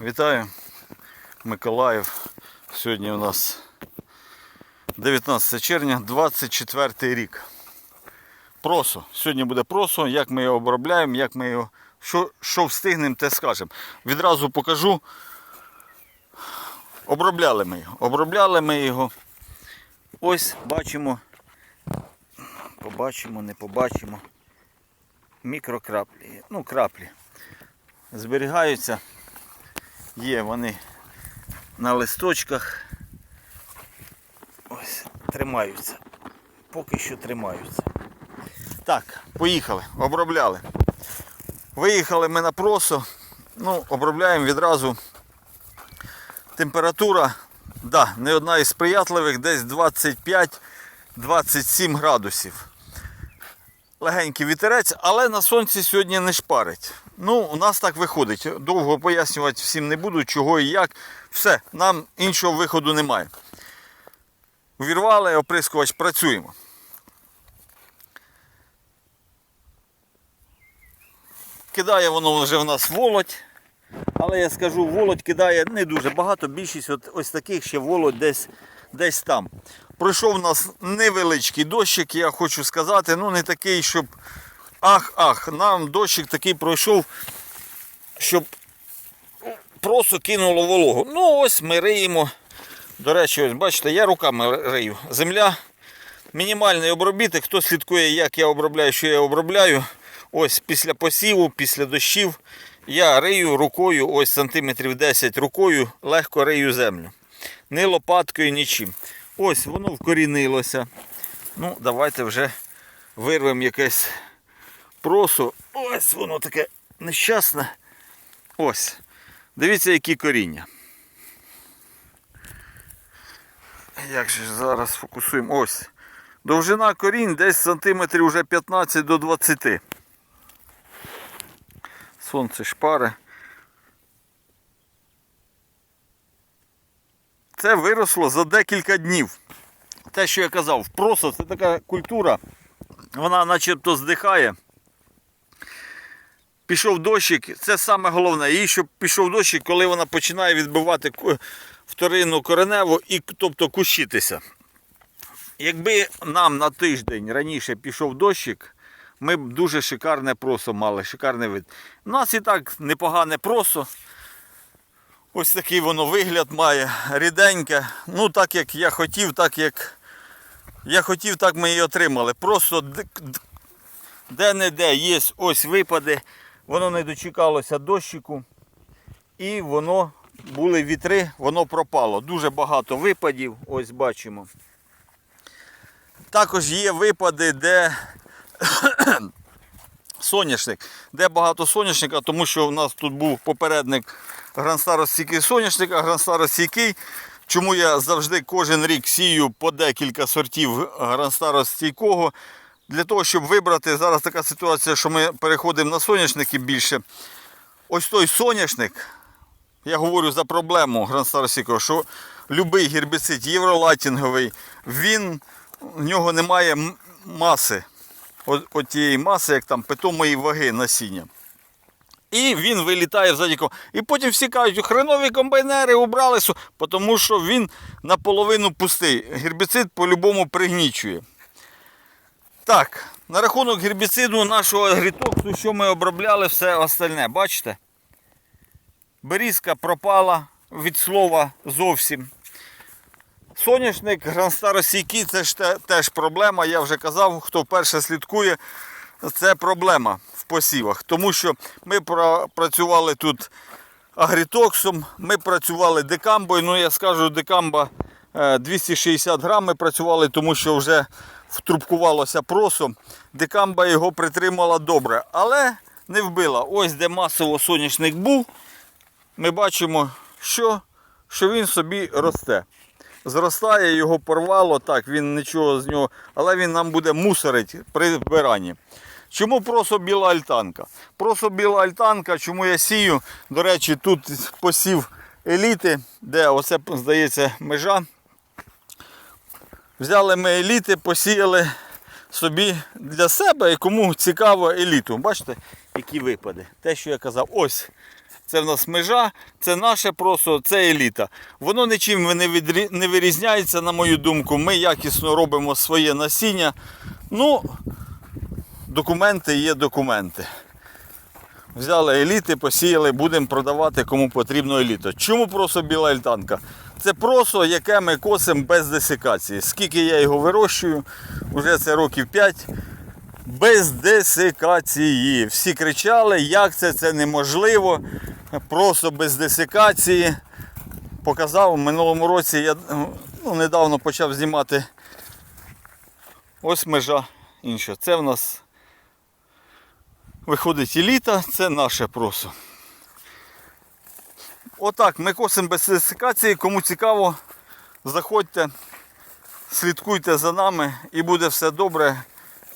Вітаю, Миколаїв. Сьогодні у нас 19 червня, 24 рік. Просо. Сьогодні буде просо, як ми його обробляємо, як ми його. Що, що встигнемо, те скажемо. Відразу покажу. Обробляли ми його. Обробляли ми його. Ось бачимо. Побачимо, не побачимо. Мікрокраплі. Ну, краплі. Зберігаються. Є вони на листочках. Ось, тримаються. Поки що тримаються. Так, поїхали, обробляли. Виїхали ми на просо. Ну, обробляємо відразу. Температура, да, не одна із сприятливих, десь 25-27 градусів. Легенький вітерець, але на сонці сьогодні не шпарить. Ну, у нас так виходить. Довго пояснювати всім не буду, чого і як. Все, нам іншого виходу немає. Увірвали, оприскувач, працюємо. Кидає воно вже в нас володь. Але я скажу, володь кидає не дуже багато, більшість от, ось таких ще володь десь, десь там. Пройшов у нас невеличкий дощик, я хочу сказати, ну не такий, щоб. Ах-ах, нам дощик такий пройшов, щоб просто кинуло вологу. Ну ось ми риємо. До речі, ось бачите, я руками рию. Земля, мінімальний обробіток. Хто слідкує, як я обробляю, що я обробляю. Ось після посіву, після дощів я рию рукою, ось сантиметрів 10 рукою, легко рию землю. Ні лопаткою, нічим. Ось воно вкорінилося. Ну, давайте вже вирвемо якесь просо. Ось воно таке нещасне. Ось. Дивіться, які коріння. Як же зараз фокусуємо? Ось. Довжина корінь десь сантиметрів вже 15 до 20. Сонце шпари. Це виросло за декілька днів. Те, що я казав, просто це така культура, вона начебто здихає. Пішов дощик, це саме головне. І щоб пішов дощик, коли вона починає відбивати вторинну кореневу і тобто кущитися. Якби нам на тиждень раніше пішов дощик, ми б дуже шикарне просо мали, шикарний вид. У нас і так непогане просо. Ось такий воно вигляд має, ріденьке. Ну, так як я хотів, так як я хотів, так ми і отримали. Просто де-не-де є ось випади, воно не дочекалося дощику. І воно були вітри, воно пропало. Дуже багато випадів, ось бачимо. Також є випади, де соняшник. Де багато соняшника, тому що у нас тут був попередник гранстаростійкий соняшник, а гранстаростійкий. Чому я завжди кожен рік сію по декілька сортів гранстаростійкого. Для того, щоб вибрати, зараз така ситуація, що ми переходимо на соняшники більше. Ось той соняшник, я говорю за проблему гранстаростійкого, що будь-який гербіцид євролатінговий, він, в нього немає маси от, от тієї маси, як там питомої ваги насіння. І він вилітає в задіку. І потім всі кажуть, хренові комбайнери убрали, тому що він наполовину пустий. Гербіцид по-любому пригнічує. Так, на рахунок гербіциду нашого агрітоксу, що ми обробляли, все остальне. Бачите? Берізка пропала від слова зовсім. Соняшник, гранстаросійкий це ж теж проблема. Я вже казав, хто вперше слідкує, це проблема посівах. Тому що ми працювали тут агрітоксом, ми працювали декамбою. Ну я скажу, декамба е, 260 грам ми працювали, тому що вже втрубкувалося просо. Декамба його притримала добре, але не вбила. Ось де масово соняшник був, ми бачимо, що, що він собі росте зростає, його порвало, так, він нічого з нього, але він нам буде мусорить при вбиранні. Чому просто біла альтанка? Просто біла альтанка, чому я сію? До речі, тут посів еліти, де оце, здається, межа. Взяли ми еліти, посіяли собі для себе і кому цікаво еліту. Бачите, які випади. Те, що я казав, ось. Це в нас межа, це наше просто, це еліта. Воно нічим не, відрі... не вирізняється, на мою думку. Ми якісно робимо своє насіння. Ну, документи є документи. Взяли еліти, посіяли, будемо продавати кому потрібно еліту. Чому просто біла ельтанка? Це просто, яке ми косимо без десикації. Скільки я його вирощую, вже це років 5. Без десикації. Всі кричали, як це, це неможливо. Просто без десикації. Показав у минулому році, я ну, недавно почав знімати. Ось межа інша. Це в нас виходить еліта, це наше просо. Отак, ми косимо без десикації. Кому цікаво, заходьте, слідкуйте за нами і буде все добре.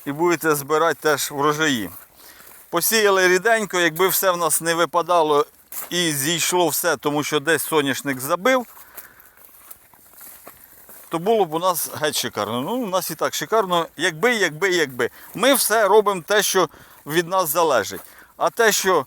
І будете збирати теж врожаї. Посіяли ріденько, якби все в нас не випадало і зійшло все, тому що десь соняшник забив, то було б у нас геть шикарно. Ну, у нас і так шикарно, якби, якби, якби. Ми все робимо те, що від нас залежить. А те, що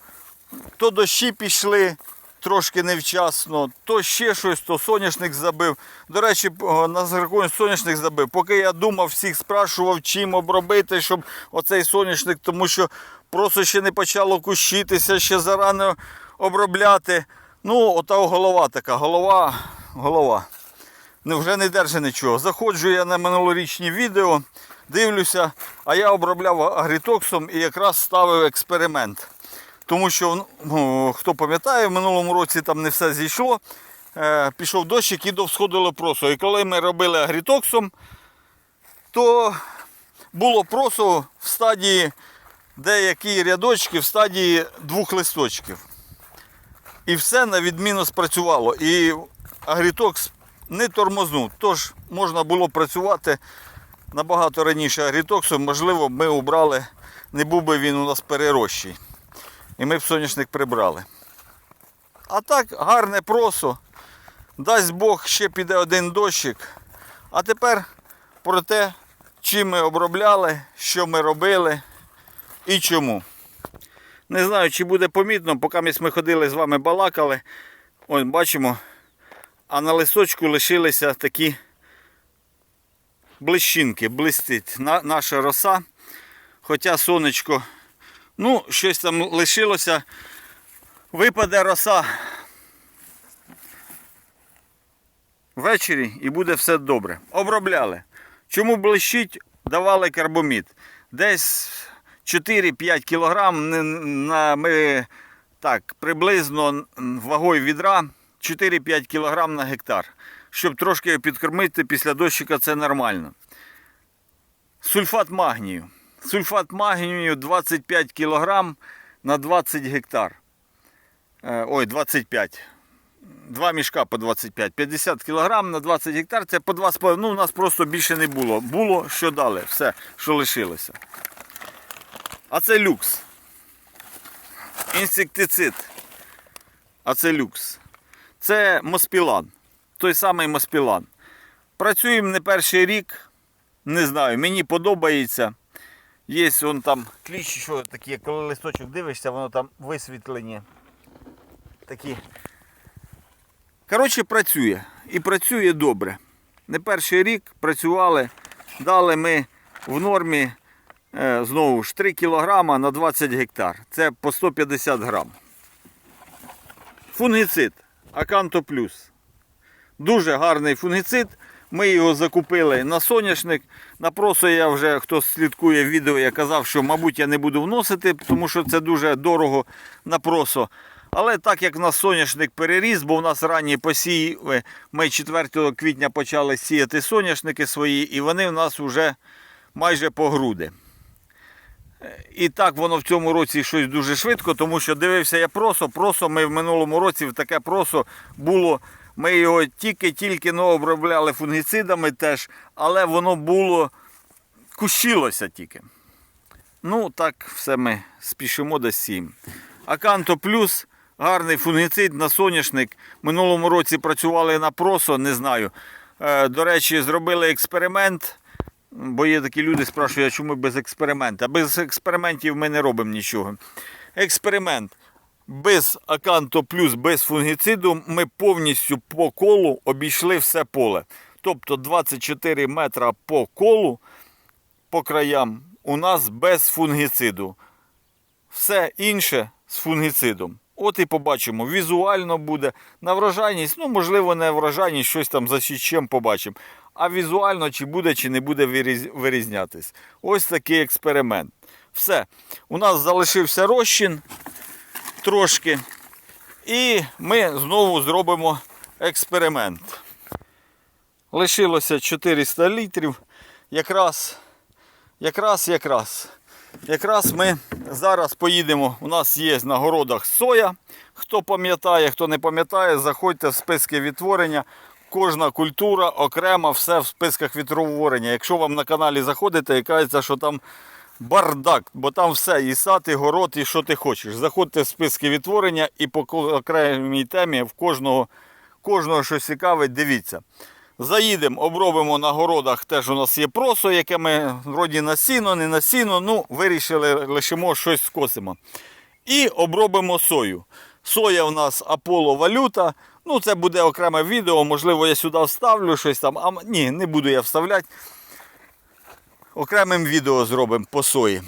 то дощі пішли трошки невчасно, то ще щось, то соняшник забив. До речі, на зрахунок соняшник забив. Поки я думав, всіх спрашував, чим обробити, щоб оцей соняшник, тому що просто ще не почало кущитися, ще зарано обробляти. Ну, ота голова така, голова, голова. Вже не держи нічого. Заходжу я на минулорічні відео, дивлюся, а я обробляв агрітоксом і якраз ставив експеримент. Тому що, ну, хто пам'ятає, в минулому році там не все зійшло. Е, пішов дощик і довсходило просо. І коли ми робили агрітоксом, то було просо в стадії деякі рядочки, в стадії двох листочків. І все на відміну спрацювало. І агрітокс не тормознув. Тож можна було працювати набагато раніше агрітоксом. Можливо, ми обрали, не був би він у нас перерощий. І ми б соняшник прибрали. А так, гарне просо. Дасть Бог, ще піде один дощик. А тепер про те, чим ми обробляли, що ми робили і чому. Не знаю, чи буде помітно, поки ми ходили з вами балакали. Ось бачимо, а на листочку лишилися такі блищинки, блистить на, наша роса. Хоча сонечко, ну, щось там лишилося. Випаде роса ввечері і буде все добре. Обробляли. Чому блищить? Давали карбомід. Десь 4-5 кілограм на, ми так, приблизно вагою відра 4-5 кілограм на гектар. Щоб трошки підкормити після дощика це нормально. Сульфат магнію. Сульфат магнію 25 кілограм на 20 гектар. Е, Ой, 25. Два мішка по 25. 50 кілограм на 20 гектар це по 2,5. Ну, у нас просто більше не було. Було, що дали, все, що лишилося. А це люкс. Інсектицид. А це люкс. Це Моспілан. Той самий Моспілан. Працюємо не перший рік. Не знаю, мені подобається. Є вон там кліщі, що такі, коли листочок дивишся, воно там висвітлені. Такі. Коротше, працює. І працює добре. Не перший рік працювали. Дали ми в нормі е, знову ж 3 кг на 20 гектар. Це по 150 грам. Фунгіцид Аканто Плюс. Дуже гарний фунгіцид. Ми його закупили на соняшник. На просо я вже, хто слідкує відео, я казав, що, мабуть, я не буду вносити, тому що це дуже дорого на просо. Але так як в нас соняшник переріс, бо в нас ранні посіви, ми 4 квітня почали сіяти соняшники свої, і вони в нас вже майже по груди. І так воно в цьому році щось дуже швидко, тому що дивився я просо. Просо ми в минулому році в таке просо було. Ми його тільки-тільки ну, обробляли фунгіцидами теж, але воно було кущилося тільки. Ну, так все ми спішимо до 7. Аканто плюс гарний фунгіцид на соняшник. Минулому році працювали на просо, не знаю. Е, До речі, зробили експеримент. Бо є такі люди, спрашують, а чому без експерименту? А без експериментів ми не робимо нічого. Експеримент. Без аканто плюс без фунгіциду ми повністю по колу обійшли все поле. Тобто 24 метра по колу по краям у нас без фунгіциду. Все інше з фунгіцидом. От і побачимо. Візуально буде на врожайність, ну можливо, не врожайність, щось там за чим побачимо. А візуально чи буде, чи не буде виріз- вирізнятись. Ось такий експеримент. Все. У нас залишився розчин трошки. І ми знову зробимо експеримент. Лишилося 400 літрів. Якраз, якраз, якраз. Якраз ми зараз поїдемо. У нас є на городах соя. Хто пам'ятає, хто не пам'ятає, заходьте в списки відтворення. Кожна культура окремо, все в списках відтворення. Якщо вам на каналі заходите і кажеться, що там бардак, бо там все, і сад, і город, і що ти хочеш. Заходьте в списки відтворення і по окремій темі в кожного, кожного щось цікавить, дивіться. Заїдемо, обробимо на городах, теж у нас є просо, яке ми вроді на сіно, не на сіно, ну вирішили, лишимо щось скосимо. І обробимо сою. Соя у нас Аполло валюта. Ну, це буде окреме відео, можливо, я сюди вставлю щось там. А ні, не буду я вставляти. Окремим відео зробимо по сої.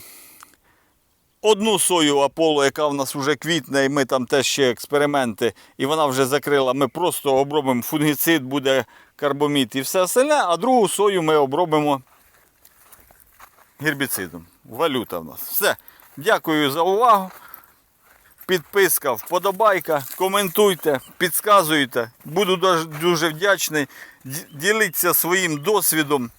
Одну сою Аполло, яка в нас вже квітне, і ми там теж ще експерименти, і вона вже закрила. Ми просто обробимо фунгіцид, буде карбомід і все остальне, а другу сою ми обробимо гербіцидом. Валюта в нас. Все. Дякую за увагу. Підписка, вподобайка, коментуйте, підказуйте. Буду дуже вдячний. Діліться своїм досвідом.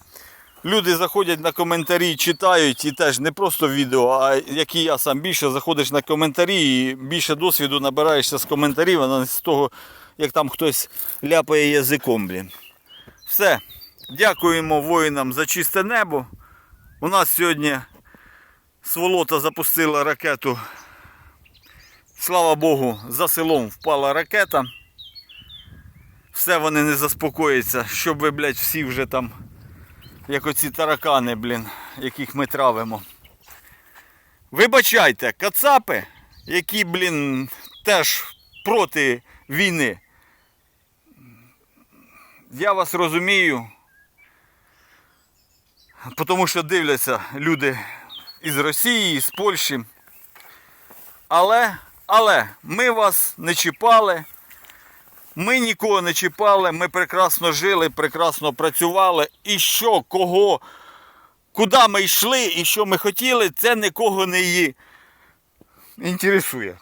Люди заходять на коментарі, читають і теж не просто відео, а як і я сам більше заходиш на коментарі і більше досвіду набираєшся з коментарів, а не з того, як там хтось ляпає язиком. Блін. Все. Дякуємо воїнам за чисте небо. У нас сьогодні сволота запустила ракету. Слава Богу, за селом впала ракета. Все вони не заспокояться, щоб ви, блядь, всі вже там як оці таракани, блін, яких ми травимо. Вибачайте, кацапи, які, блін, теж проти війни. Я вас розумію, тому що дивляться люди із Росії, з Польщі. Але, але ми вас не чіпали. Ми нікого не чіпали, ми прекрасно жили, прекрасно працювали. І що, кого, куди ми йшли і що ми хотіли, це нікого не її інтересує.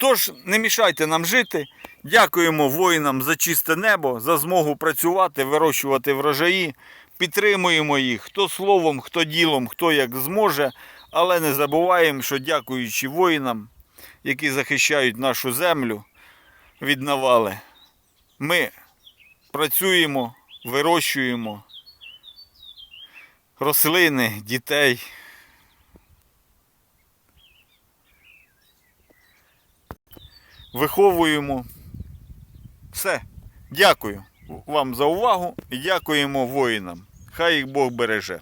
Тож не мішайте нам жити. Дякуємо воїнам за чисте небо, за змогу працювати, вирощувати врожаї. Підтримуємо їх хто словом, хто ділом, хто як зможе. Але не забуваємо, що дякуючи воїнам, які захищають нашу землю від навали. Ми працюємо, вирощуємо рослини, дітей. Виховуємо. Все. Дякую вам за увагу і дякуємо воїнам. Хай їх Бог береже.